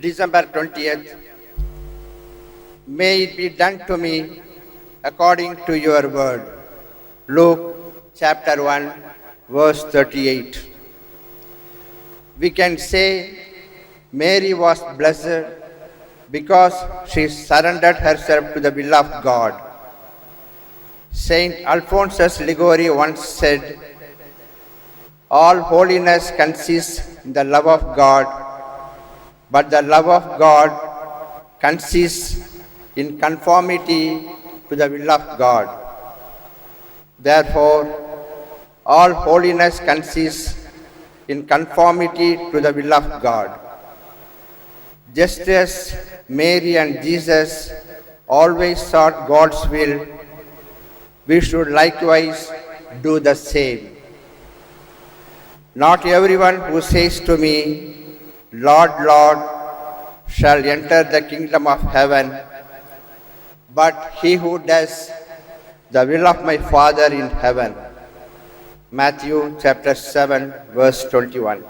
December 20th. May it be done to me according to your word. Luke chapter 1, verse 38. We can say Mary was blessed because she surrendered herself to the will of God. Saint Alphonsus Ligori once said, All holiness consists in the love of God, but the love of God consists in conformity to the will of God. Therefore, all holiness consists in conformity to the will of God. Just as Mary and Jesus always sought God's will, we should likewise do the same. Not everyone who says to me, Lord, Lord, shall enter the kingdom of heaven, but he who does the will of my Father in heaven. Matthew chapter 7, verse 21.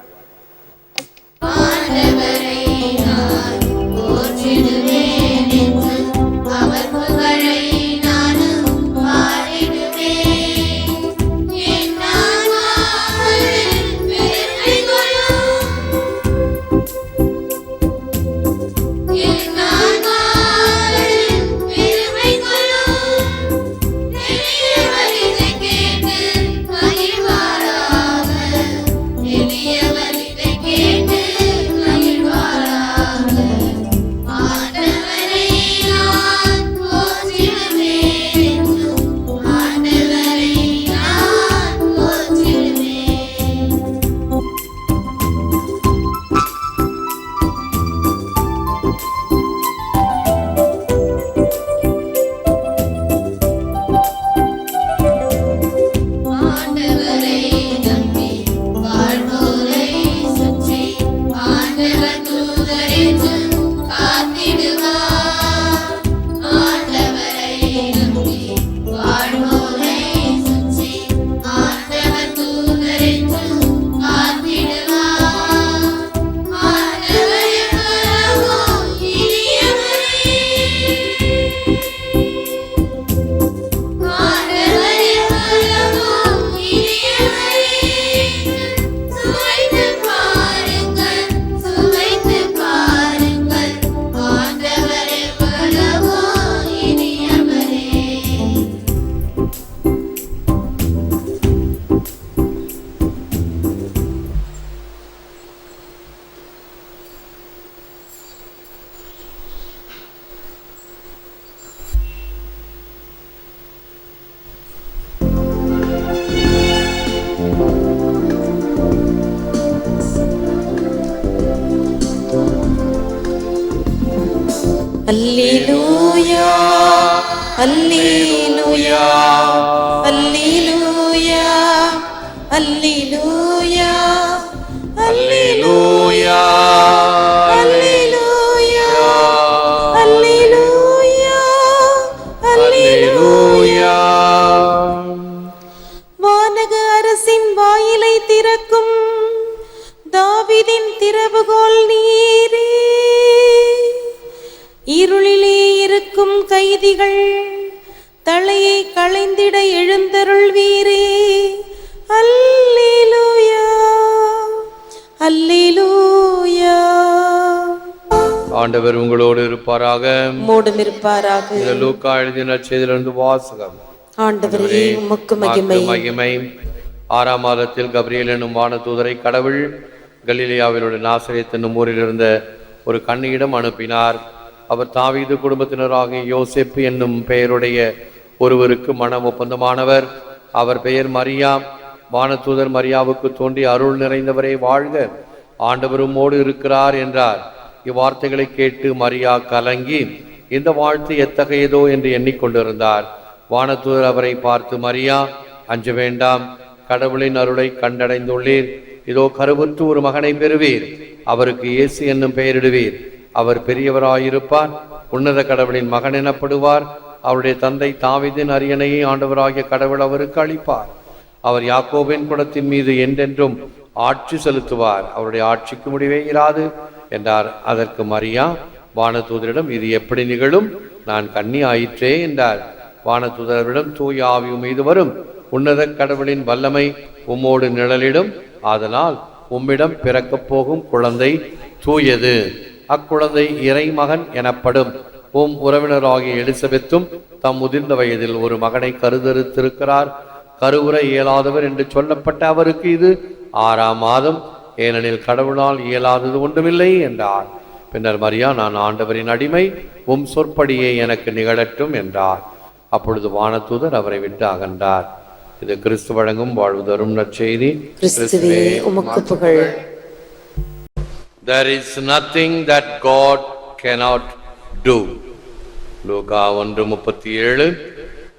இருப்பாராக மூடும் இருப்பாராக இந்த லூக்கா எழுதின நற்செய்தியிலிருந்து வாசகம். ஆண்டவரே உமக்கு மகிமை. மகிமை. ஆறாம் மாதத்தில் கப்ரியேல் என்னும் வானதூதரை கடவுள் கலிலியாவில் உள்ள நாசரேத் என்னும் ஊரில் இருந்த ஒரு கண்ணியிடம் அனுப்பினார். அவர் தாவீது குடும்பத்தினராகிய யோசேப்பு என்னும் பெயருடைய ஒருவருக்கு மனம் ஒப்பந்தமானவர். அவர் பெயர் மரியா. வானதூதர் மரியாவுக்கு தோன்றி அருள் நிறைந்தவரே வாழ்க. ஆண்டவர் உம்மோடு இருக்கிறார் என்றார். இவ்வார்த்தைகளை கேட்டு மரியா கலங்கி இந்த வாழ்த்து எத்தகையதோ? என்று எண்ணிக்கொண்டிருந்தார். வானத்தூர் அவரை பார்த்து மரியா அஞ்ச வேண்டாம். கடவுளின் அருளை கண்டடைந்துள்ளீர். இதோ கருவுற்று ஒரு மகனை பெறுவீர். அவருக்கு இயேசு என்னும் பெயரிடுவீர். அவர் பெரியவராயிருப்பார். உன்னத கடவுளின் மகன் எனப்படுவார். அவருடைய தந்தை தாவிதின் அரியணையை ஆண்டவராகிய கடவுள் அவருக்கு அளிப்பார். அவர் யாக்கோபின் குடத்தின் மீது என்றென்றும் ஆட்சி செலுத்துவார். அவருடைய ஆட்சிக்கு முடிவே இராது என்றார். அதற்கு மரியா வானதூதரிடம் இது எப்படி நிகழும்? நான் கண்ணி ஆயிற்றே என்றார். வானதூதரிடம் தூய ஆவி மீது வரும். உன்னத கடவுளின் வல்லமை உம்மோடு நிழலிடும். ஆதலால் உம்மிடம் பிறக்கப் போகும் குழந்தை தூயது. அக்குழந்தை இறைமகன் எனப்படும். உம் உறவினராகிய எலிசபெத்தும் தம் முதிர்ந்த வயதில் ஒரு மகனை கருதறுத்திருக்கிறார். கருவுற இயலாதவர் என்று சொல்லப்பட்ட அவருக்கு இது ஆறாம் மாதம். ஏனெனில் கடவுளால் இயலாதது ஒன்றுமில்லை என்றார். பின்னர் மரியா நான் ஆண்டவரின் அடிமை உம் சொற்படியே எனக்கு நிகழட்டும் என்றார். அப்பொழுது வானதூதர் அவரை விட்டு அகன்றார். இது கிறிஸ்து வழங்கும் வாழ்வு தரும் நற்செய்தி. There is nothing that God cannot do. லூகா ஒன்று முப்பத்தி ஏழு.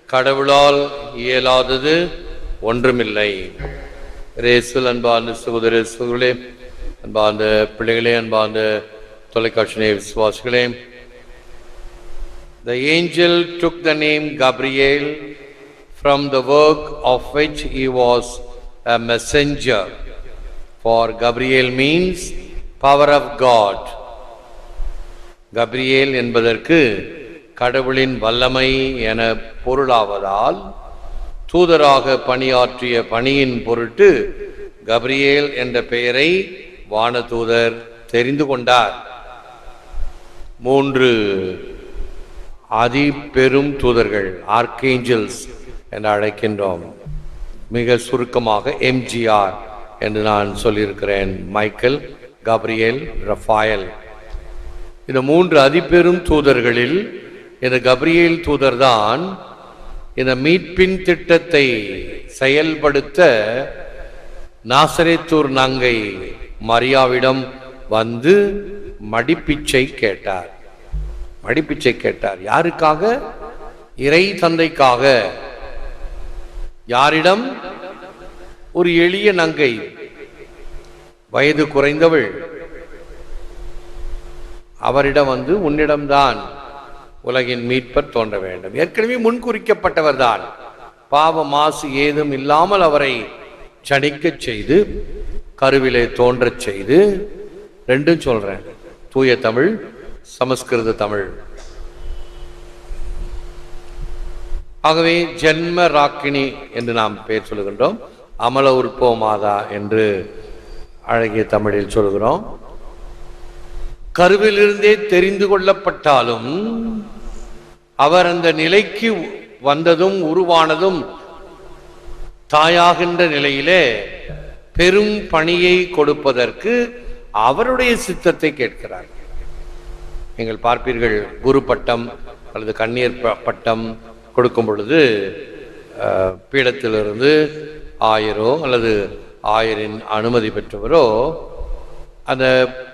கடவுளால் இயலாதது ஒன்றுமில்லை. ரேசுல் அன்பார்ந்த சகோதர சகோதரே அன்பார்ந்த பிள்ளைகளே அன்பார்ந்த தொலைக்காட்சி விசுவாசிகளே The angel took the name Gabriel from the work of which he was a messenger. For Gabriel means power of God. Gabriel என்பதற்கு கடவுளின் வல்லமை என பொருளாவதால் தூதராக பணியாற்றிய பணியின் பொருட்டு கப்ரியேல் என்ற பெயரை வானதூதர் தெரிந்து கொண்டார். மூன்று அதி பெரும் தூதர்கள் ஆர்கேஞ்சல்ஸ் என்று அழைக்கின்றோம். மிக சுருக்கமாக எம்ஜிஆர் என்று நான் சொல்லியிருக்கிறேன். Michael Gabriel Raphael. இந்த மூன்று அதிபெரும் தூதர்களில் இந்த கப்ரியேல் தூதர்தான் இந்த மீட்பின் திட்டத்தை செயல்படுத்த நாசரேத்தூர் நங்கை மரியாவிடம் வந்து மடிப்பிச்சை கேட்டார். மடிப்பிச்சை கேட்டார். யாருக்காக? இறை தந்தைக்காக. யாரிடம்? ஒரு எளிய நங்கை. வயது குறைந்தவள். அவரிடம் வந்து உன்னிடம்தான் உலகின் மீட்பர் தோன்ற வேண்டும். ஏற்கனவே முன்குறிக்கப்பட்டவர் தான் பாவ மாசு ஏதும் இல்லாமல் அவரை சடிக்கச் செய்து கருவிலே தோன்றச் செய்து ரெண்டும் சொல்றேன். தூய தமிழ் சமஸ்கிருத தமிழ். ஆகவே ஜென்ம ராக்கினி என்று நாம் பெயர் சொல்லுகின்றோம். அமல உற்போ மாதா என்று அழகிய தமிழில் சொல்கிறோம் கருவிலிருந்தே தெரிந்து கொள்ளப்பட்டாலும் அவர் அந்த நிலைக்கு வந்ததும் உருவானதும் தாயாகின்ற நிலையிலே பெரும் பணியை கொடுப்பதற்கு அவருடைய சித்தத்தை கேட்கிறார். நீங்கள் பார்ப்பீர்கள் குரு பட்டம் அல்லது கண்ணீர் ப- பட்டம் கொடுக்கும் பொழுது பீடத்திலிருந்து ஆயரோ அல்லது ஆயரின் அனுமதி பெற்றவரோ அந்த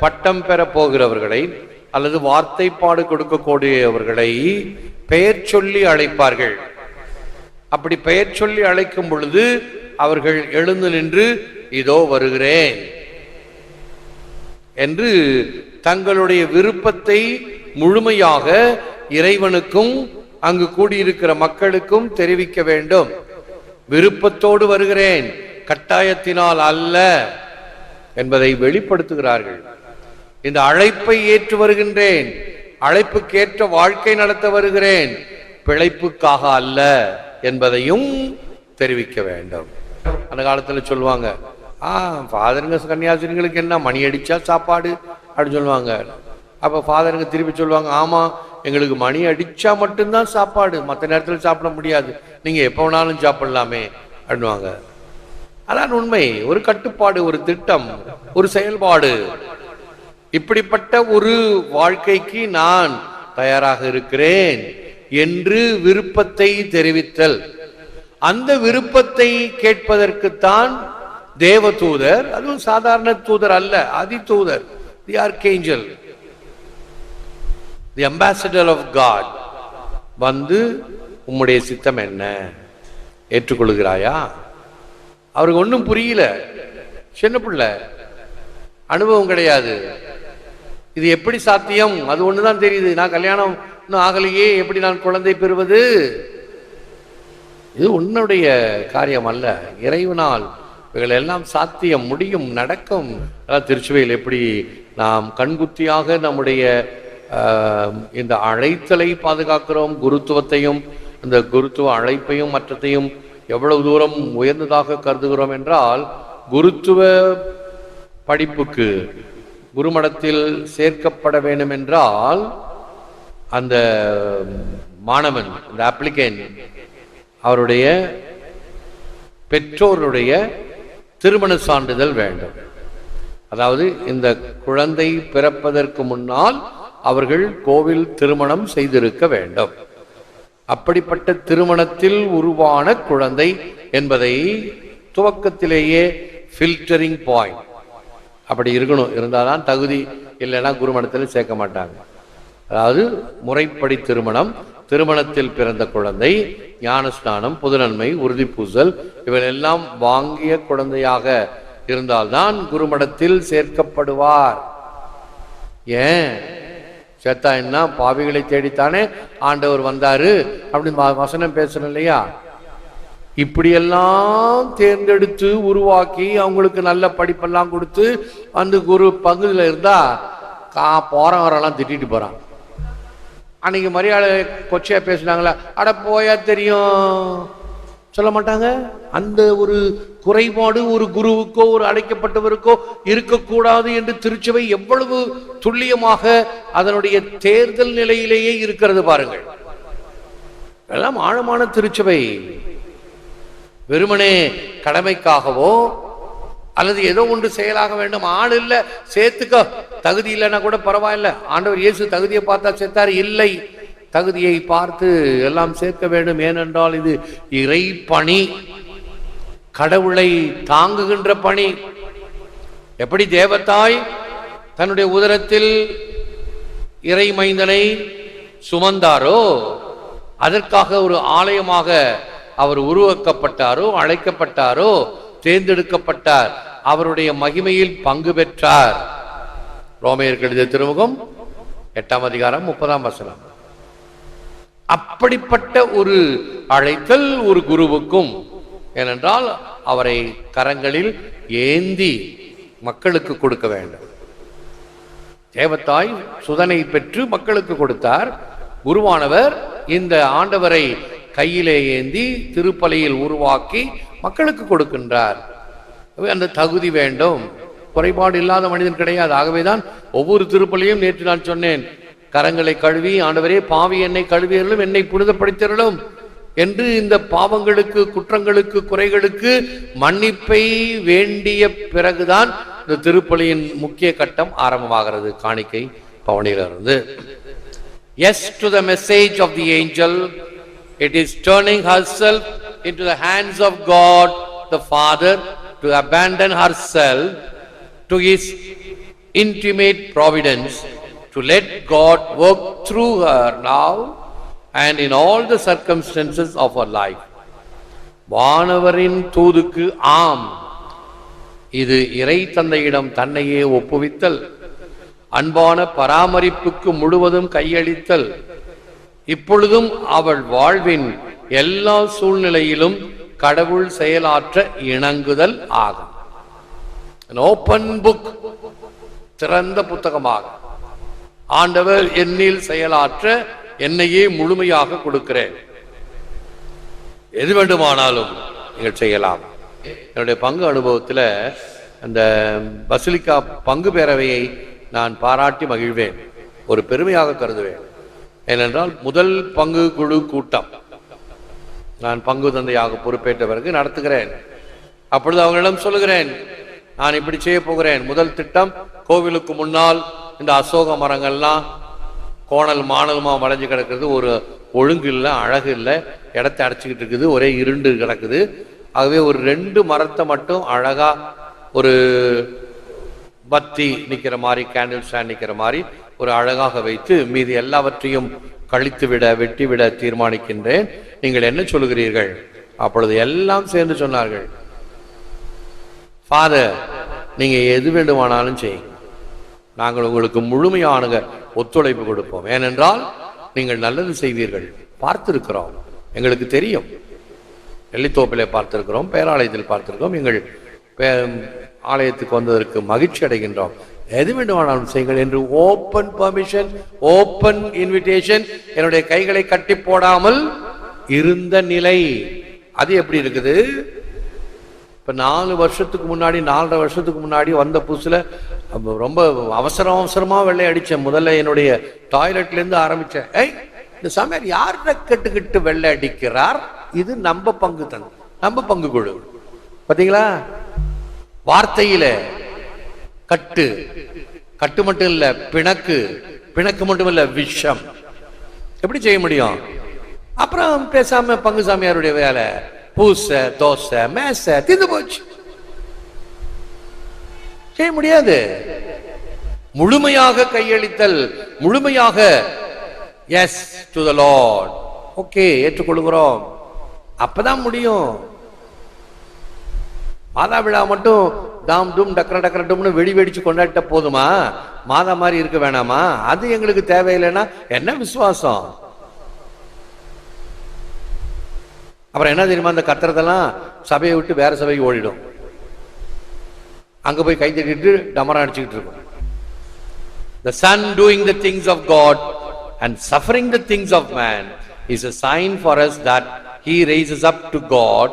பட்டம் பெற போகிறவர்களை அல்லது வார்த்தைப்பாடு கொடுக்கக்கூடியவர்களை பெயர் சொல்லி அழைப்பார்கள். அப்படி பெயர் சொல்லி அழைக்கும் பொழுது அவர்கள் எழுந்து நின்று இதோ வருகிறேன் என்று தங்களுடைய விருப்பத்தை முழுமையாக இறைவனுக்கும் அங்கு கூடியிருக்கிற மக்களுக்கும் தெரிவிக்க வேண்டும். விருப்பத்தோடு வருகிறேன். கட்டாயத்தினால் அல்ல. என்பதை வெளிப்படுத்துகிறார்கள். இந்த அழைப்பை ஏற்று வருகின்றேன். அழைப்புக்கேற்ற வாழ்க்கை நடத்த வருகிறேன். பிழைப்புக்காக அல்ல என்பதையும் தெரிவிக்க வேண்டும். அந்த காலத்தில் சொல்லுவாங்க ஆ ஃபாதருங்க கன்னியாசிரியர்களுக்கு என்ன மணி அடிச்சா சாப்பாடு? அப்படின்னு சொல்லுவாங்க. அப்போ ஃபாதருங்க திருப்பி சொல்லுவாங்க ஆமாம் எங்களுக்கு மணி அடித்தா மட்டும்தான் சாப்பாடு. மற்ற நேரத்தில் சாப்பிட முடியாது. நீங்கள் எப்போ வேணாலும் சாப்பிடலாமே. அப்படின்னுவாங்க. அதான் உண்மை. ஒரு கட்டுப்பாடு ஒரு திட்டம் ஒரு செயல்பாடு. இப்படிப்பட்ட ஒரு வாழ்க்கைக்கு நான் தயாராக இருக்கிறேன் என்று விருப்பத்தை தெரிவித்தல். அந்த விருப்பத்தை கேட்பதற்குத்தான் தேவதூதர் அதுவும் சாதாரண தூதர் அல்ல அதி தூதர் the archangel the ambassador of God வந்து உம்முடைய சித்தம் என்ன? ஏற்றுக்கொள்கிறாயா? அவருக்கு ஒன்றும் புரியல. சின்ன பிள்ளை. அனுபவம் கிடையாது. இது எப்படி சாத்தியம்? அது ஒன்று தான் தெரியுது. நான் கல்யாணம் இன்னும் ஆகலையே. எப்படி நான் குழந்தை பெறுவது? இது உன்னுடைய காரியம் அல்ல. இறைவனால் இவைகள் எல்லாம் சாத்தியம் முடியும் நடக்கும். அதான் திருச்சுவையில் எப்படி நாம் கண்குத்தியாக நம்முடைய இந்த அழைத்தலை பாதுகாக்கிறோம் குருத்துவத்தையும் இந்த குருத்துவ அழைப்பையும் மற்றத்தையும் எவ்வளவு தூரம் உயர்ந்ததாக கருதுகிறோம் என்றால் குருத்துவ படிப்புக்கு குருமடத்தில் சேர்க்கப்பட வேண்டும் என்றால் அந்த மாணவன் அந்த அப்ளிகேன் அவருடைய பெற்றோருடைய திருமண சான்றிதழ் வேண்டும். அதாவது இந்த குழந்தை பிறப்பதற்கு முன்னால் அவர்கள் கோவில் திருமணம் செய்திருக்க வேண்டும். அப்படிப்பட்ட திருமணத்தில் உருவான குழந்தை என்பதை துவக்கத்திலேயே ஃபில்டரிங் பாயிண்ட் அப்படி இருக்கணும். இருந்தால்தான் தகுதி இல்லைன்னா குருமணத்தில் சேர்க்க மாட்டாங்க. அதாவது முறைப்படி திருமணம் திருமணத்தில் பிறந்த குழந்தை ஞானஸ்நானம் புதுநன்மை உறுதி பூசல் இவையெல்லாம் வாங்கிய குழந்தையாக இருந்தால்தான் குருமடத்தில் சேர்க்கப்படுவார். ஏன்? சேத்தா என்ன? பாவிகளை தேடித்தானே ஆண்டவர் வந்தாரு? அப்படின்னு வ- வசனம் பேசணும் இல்லையா? இப்படியெல்லாம் தேர்ந்தெடுத்து உருவாக்கி அவங்களுக்கு நல்ல படிப்பெல்லாம் கொடுத்து அந்த குரு பகுதியில் இருந்தா கா போறவரெல்லாம் திட்டிட்டு போறான். அன்னைக்கு மரியாதை கொச்சையா பேசுனாங்களா? அட போயா தெரியும். சொல்ல மாட்டாங்க? அந்த ஒரு குறைபாடு ஒரு குருவுக்கோ ஒரு அழைக்கப்பட்டவருக்கோ இருக்கக்கூடாது என்று திருச்சபை எவ்வளவு துல்லியமாக அதனுடைய தேர்தல் நிலையிலேயே இருக்கிறது பாருங்கள். எல்லாம் ஆழமான திருச்சபை. வெறுமனே கடமைக்காகவோ அல்லது ஏதோ ஒன்று செயலாக வேண்டும். ஆள் இல்லை சேர்த்துக்க. தகுதி இல்லைன்னா கூட பரவாயில்ல. ஆண்டவர் இயேசு தகுதியை பார்த்தா சேர்த்தார். இல்லை. தகுதியை பார்த்து எல்லாம் சேர்க்க வேண்டும். ஏனென்றால் இது இறை பணி கடவுளை தாங்குகின்ற பணி. எப்படி தேவத்தாய் தன்னுடைய உதரத்தில் இறை மைந்தனை சுமந்தாரோ அதற்காக ஒரு ஆலயமாக அவர் உருவாக்கப்பட்டாரோ அழைக்கப்பட்டாரோ தேர்ந்தெடுக்கப்பட்டார். அவருடைய மகிமையில் பங்கு பெற்றார். ரோமையர் எழுதிய திருமுகம் எட்டாம் அதிகாரம் முப்பதாம் வசனம். அப்படிப்பட்ட ஒரு அழைத்தல் ஒரு குருவுக்கும் ஏனென்றால் அவரை கரங்களில் ஏந்தி மக்களுக்கு கொடுக்க வேண்டும். தேவத்தாய் சுதனை பெற்று மக்களுக்கு கொடுத்தார். குருவானவர் இந்த ஆண்டவரை கையிலே ஏந்தி திருப்பலியில் உருவாக்கி மக்களுக்கு கொடுக்கின்றார். அந்த தகுதி வேண்டும். குறைபாடு இல்லாத மனிதன் கிடையாது. ஆகவே தான் ஒவ்வொரு திருப்பலியும் நேற்று நான் சொன்னேன். கரங்களை கழுவி ஆண்டவரே பாவி என்னை கழுவியர்களும் என்னை புனிதப்படுத்தியர்களும் என்று இந்த பாவங்களுக்கு குற்றங்களுக்கு குறைகளுக்கு மன்னிப்பை வேண்டிய பிறகுதான் இந்த திருப்பலியின் முக்கிய கட்டம் ஆரம்பமாகிறது. காணிக்கை பவனியிலிருந்து. The message of the angel it is It her turning herself the hands of God the father to abandon herself to his intimate providence to let God work through her now and in all the circumstances of her life. வானவரின் தூதுக்கு ஆம். இது இறை தந்தையிடம் தன்னையே ஒப்புவித்தல். அன்பான பராமரிப்புக்கு முழுவதும் கையளித்தல். இப்பொழுதும் அவள் வாழ்வின் எல்லா சூழ்நிலையிலும் கடவுள் செயலாற்ற இணங்குதல் ஆகும். ஓப்பன் புக் திறந்த புத்தகமாகும் ஆண்டவர் என்னில் செயலாற்ற என்னையே முழுமையாக கொடுக்கிறேன். எது வேண்டுமானாலும் நீங்கள் செய்யலாம். என்னுடைய பங்கு அனுபவத்தில் அந்த பசிலிக்கா பங்கு பேரவையை நான் பாராட்டி மகிழ்வேன். ஒரு பெருமையாக கருதுவேன். ஏனென்றால் முதல் பங்கு குழு கூட்டம். நான் பங்கு தந்தையாக பொறுப்பேற்ற பிறகு நடத்துகிறேன். அப்பொழுது அவங்களிடம் சொல்லுகிறேன் நான் இப்படி செய்ய போகிறேன். முதல் திட்டம் கோவிலுக்கு முன்னால் இந்த அசோக மரங்கள்லாம் கோணல் மாணலமாக வளைஞ்சு கிடக்கிறது. ஒரு ஒழுங்கு இல்லை அழகு இல்லை. இடத்த அடைச்சிக்கிட்டு இருக்குது. ஒரே இருண்டு கிடக்குது. ஆகவே ஒரு ரெண்டு மரத்தை மட்டும் அழகாக ஒரு பத்தி நிற்கிற மாதிரி கேண்டில் ஸ்டாண்ட் நிற்கிற மாதிரி ஒரு அழகாக வைத்து மீதி எல்லாவற்றையும் கழித்து விட வெட்டி விட தீர்மானிக்கின்றேன். நீங்கள் என்ன சொல்லுகிறீர்கள்? அப்பொழுது எல்லாம் சேர்ந்து சொன்னார்கள். ஃபாதர் நீங்கள் எது வேண்டுமானாலும் செய்யுங்க நாங்கள் உங்களுக்கு முழுமையான ஒத்துழைப்பு கொடுப்போம். ஏனென்றால் நீங்கள் நல்லது செய்தீர்கள் பார்த்திருக்கிறோம். எங்களுக்கு தெரியும். நெல்லித்தோப்பிலே பார்த்திருக்கிறோம் பேராலயத்தில் பார்த்திருக்கிறோம். எங்கள் பே ஆலயத்துக்கு வந்ததற்கு மகிழ்ச்சி அடைகின்றோம். எது வேண்டுமானாலும் செய்யுங்கள் என்று ஓப்பன் பர்மிஷன் ஓப்பன் இன்விடேஷன் என்னுடைய கைகளை கட்டி போடாமல் இருந்த நிலை. அது எப்படி இருக்குது? இப்போ நாலு வருஷத்துக்கு முன்னாடி நாலரை வருஷத்துக்கு முன்னாடி வந்த புதுசில் ரொம்ப அவசரம் அவசரமாக வெள்ளை அடித்தேன் முதல்ல என்னுடைய டாய்லெட்லேருந்து ஆரம்பித்தேன் ஏய் இந்த சாமியார் யார கட்டுக்கிட்டு வெள்ளை அடிக்கிறார்? இது நம்ம பங்கு தன் நம்ம பங்கு குழு. பார்த்தீங்களா வார்த்தையில் கட்டு கட்டு மட்டும் இல்லை பிணக்கு பிணக்கு மட்டும் இல்லை விஷம். எப்படி செய்ய முடியும்? அப்புறம் பேசாமல் பங்கு சாமியாருடைய வேலை. பூசை தோசை மேசை தீர்ந்து போச்சு. செய்ய முடியாது. முழுமையாக கையளித்தல் முழுமையாக yes to the Lord okay ஏற்றுக்கொள்கிறோம். அப்பதான் முடியும். மாதா விழா மட்டும் தாம் டூம் டக்கர டக்கர டும்னு வெடி வெடிச்சு கொண்டாடிட்ட போதுமா? மாதா மாதிரி இருக்க வேணாமா? அது எங்களுக்கு தேவையில்லைன்னா என்ன விசுவாசம்? அப்புறம் என்ன தெரியுமா அந்த கத்துறதெல்லாம் சபையை விட்டு வேற சபைக்கு ஓடிடும் அங்க போய் கை தட்டிட்டு டமரம் அடிச்சுக்கிட்டு இருக்கும் The son doing the things of God and suffering the things of man is a sign for us that he raises up to God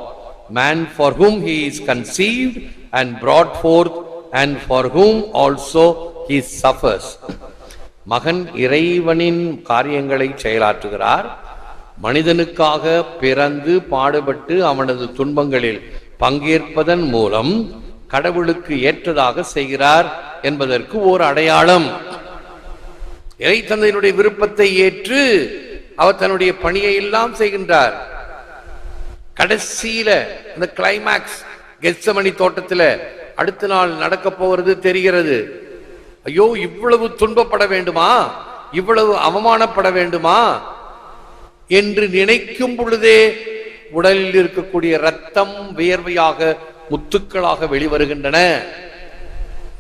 man for whom he is conceived and brought forth and for whom also he suffers. மகன் இறைவனின் காரியங்களை செயலாற்றுகிறார் மனிதனுக்காக பிறந்து பாடுபட்டு அவனது துன்பங்களில் பங்கேற்பதன் மூலம் கடவுளுக்கு ஏற்றதாக செய்கிறார் என்பதற்கு ஓர் அடையாளம். இறை தந்தையினுடைய விருப்பத்தை ஏற்று அவர் தன்னுடைய பணியை எல்லாம் செய்கின்றார். கடைசியில இந்த கிளைமேக்ஸ் கெச்சமணி தோட்டத்தில் அடுத்த நாள் நடக்க போகிறது தெரிகிறது. ஐயோ இவ்வளவு துன்பப்பட வேண்டுமா? இவ்வளவு அவமானப்பட வேண்டுமா? என்று நினைக்கும் பொழுதே உடலில் இருக்கக்கூடிய ரத்தம் வியர்வையாக முத்துக்களாக வெளிவருகின்றன.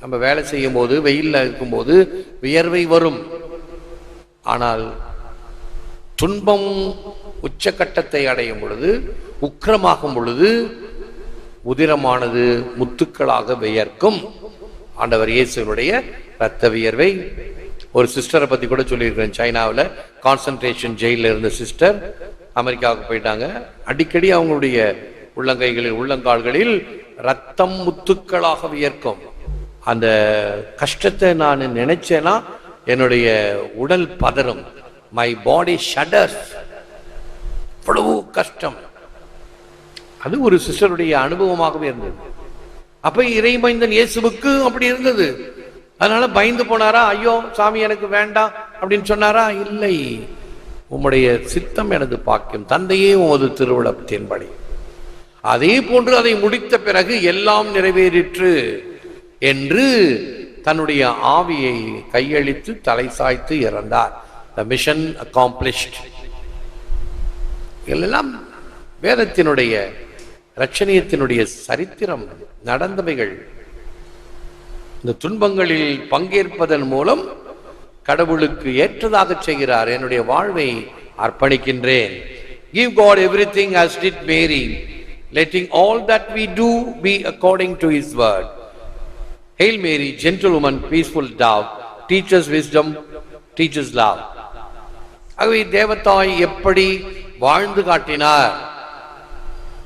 நம்ம வேலை செய்யும் போது வெயில்ல இருக்கும்போது வியர்வை வரும். ஆனால் துன்பம் உச்சக்கட்டத்தை அடையும் பொழுது உக்கிரமாகும் பொழுது உதிரமானது முத்துக்களாக வியர்க்கும். ஆண்டவர் இயேசுனுடைய இரத்த வியர்வை ஒரு சிஸ்டரை பத்தி கூட சொல்லியிருக்கிறேன். சைனாவில் கான்சன்ட்ரேஷன் ஜெயிலில் இருந்த சிஸ்டர் அமெரிக்காவுக்கு போயிட்டாங்க. அடிக்கடி அவங்களுடைய உள்ளங்கைகளில் உள்ளங்கால்களில் ரத்தம் முத்துக்களாக வியர்க்கும். அந்த கஷ்டத்தை நான் நினைச்சேன்னா என்னுடைய உடல் பதறும். மை பாடி ஷடர்ஸ் அவ்வளவு கஷ்டம். அது ஒரு சிஸ்டருடைய அனுபவமாகவே இருந்தது. அப்ப இறைமைந்தன் இயேசுவுக்கு அப்படி இருந்தது. அதனால பயந்து போனாரா? ஐயோ சாமி எனக்கு வேண்டாம் அப்படின்னு சொன்னாரா? இல்லை. உம்முடைய சித்தம் எனது பாக்கியம். தந்தையே உமது திருவிழத்தின்படி அதே போன்று அதை முடித்த பிறகு எல்லாம் நிறைவேறிற்று என்று தன்னுடைய ஆவியை கையளித்து தலை சாய்த்து இறந்தார். த மிஷன் அகாம்பிளிஷ்ட் இதெல்லாம் வேதத்தினுடைய ரட்சணியத்தினுடைய சரித்திரம் நடந்தவைகள். இந்த துன்பங்களில் பங்கேற்பதன் மூலம் கடவுளுக்கு ஏற்றதாக செய்கிறார். என்னுடைய வாழ்வை அர்ப்பணிக்கின்றேன். Give God everything as did Mary letting all that we do be according to his word hail Mary gentle woman peaceful dove teach us wisdom teach us love ஆகவே தேவதாய் எப்படி வாழ்ந்து காட்டினார்?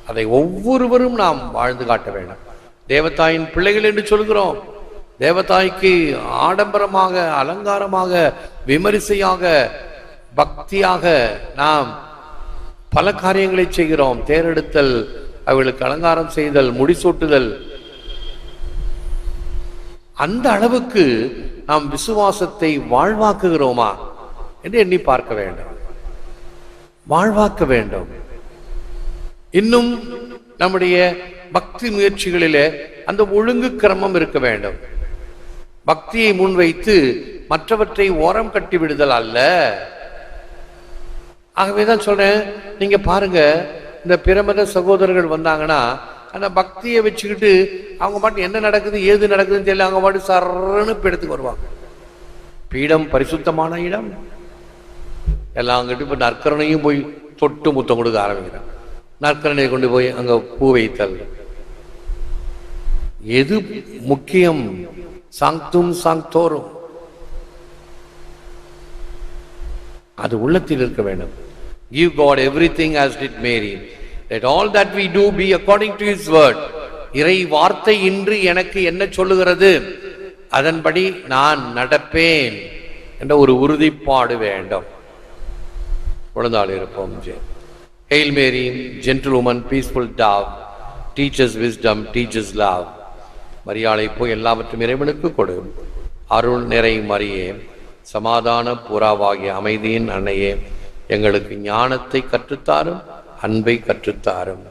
அதை ஒவ்வொருவரும் நாம் வாழ்ந்து காட்ட வேண்டும். தேவதாயின் பிள்ளைகள் என்று சொல்கிறோம். தேவதாய்க்கு ஆடம்பரமாக அலங்காரமாக விமரிசையாக பக்தியாக நாம் பல காரியங்களை செய்கிறோம். தேரெடுத்தல் அவர்களுக்கு அலங்காரம் செய்தல் முடிசூட்டுதல். அந்த அளவுக்கு நாம் விசுவாசத்தை வாழ்வாக்குகிறோமா என்று எண்ணி பார்க்க வேண்டும். வாழ்வாக்க வேண்டும். இன்னும் நம்முடைய பக்தி முயற்சிகளிலே அந்த ஒழுங்கு கிரமம் இருக்க வேண்டும். பக்தியை முன்வைத்து மற்றவற்றை ஓரம் கட்டி விடுதல் அல்ல. ஆகவேதான் சொல்றேன் நீங்க பாருங்க இந்த பிரமத சகோதரர்கள் வந்தாங்கன்னா அந்த பக்தியை வச்சுக்கிட்டு அவங்க பாட்டு என்ன நடக்குது ஏது நடக்குதுன்னு தெரியல அவங்க பாட்டு சரன்னு பீடத்துக்கு வருவாங்க. பீடம் பரிசுத்தமான இடம். எல்லாம் அங்கிட்டு இப்ப நற்கரணையும் போய் தொட்டு முத்தம் கொடுக்க ஆரம்பிக்கிறான் நற்கரணையை கொண்டு போய் அங்க பூ வைத்தல். எது முக்கியம்? சாங்தும் சாங்தோறும் அது உள்ளத்தில் இருக்க வேண்டும். Give God everything as did Mary that all that we do be according to his word இறை வார்த்தை இன்று எனக்கு என்ன சொல்லுகிறது? அதன்படி நான் நடப்பேன் என்ற ஒரு உறுதிப்பாடு வேண்டும். உழந்தாள் இருப்போம். Hail Mary gentle woman peaceful dove teach us wisdom teach us love மரியாதை போய் எல்லாவற்றும் இறைவனுக்கு கொடு. அருள் நிறை மறியே சமாதான புறாவாகிய அமைதியின் அன்னையே எங்களுக்கு ஞானத்தை கற்றுத்தாரும் அன்பை கற்றுத்தாரும்.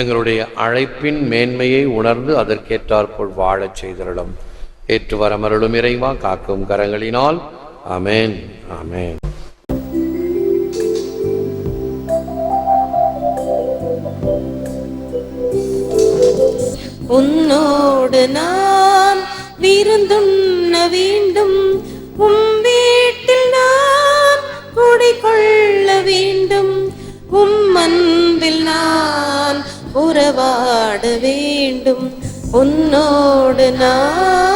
எங்களுடைய அழைப்பின் மேன்மையை உணர்ந்து அதற்கேற்றாற்போல் வாழச் செய்தருளும். ஏற்று வரமருளும் இறைவா காக்கும் கரங்களினால். அமேன் அமேன் நான் விருந்துண்ண வேண்டும். உம் வீட்டில் நான் குடிகொள்ள வேண்டும். உம் அன்பில் நான் உறவாட வேண்டும். உன்னோடு நான்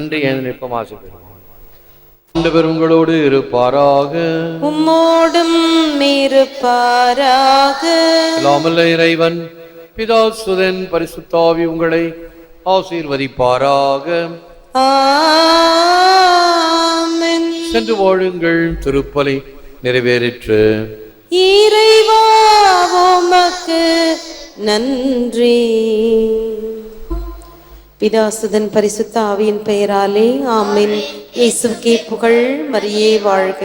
நன்றி என நிற்பம் ஆசிரியர். ஆண்டவர் உங்களோடு இருப்பாராக. உம்மோடும் இருப்பாராக. இல்லாமல்ல இறைவன் பிதா சுதன் பரிசுத்தாவி உங்களை ஆசீர்வதிப்பாராக. ஆமென். சென்று வாழுங்கள் திருப்பலி நிறைவேறிற்று. இறைவா உமக்கு நன்றி. பிதாசுதன் பரிசுத்த ஆவியின் பெயராலே ஆமின். இயேசுக்கே புகழ் மரியே வாழ்க.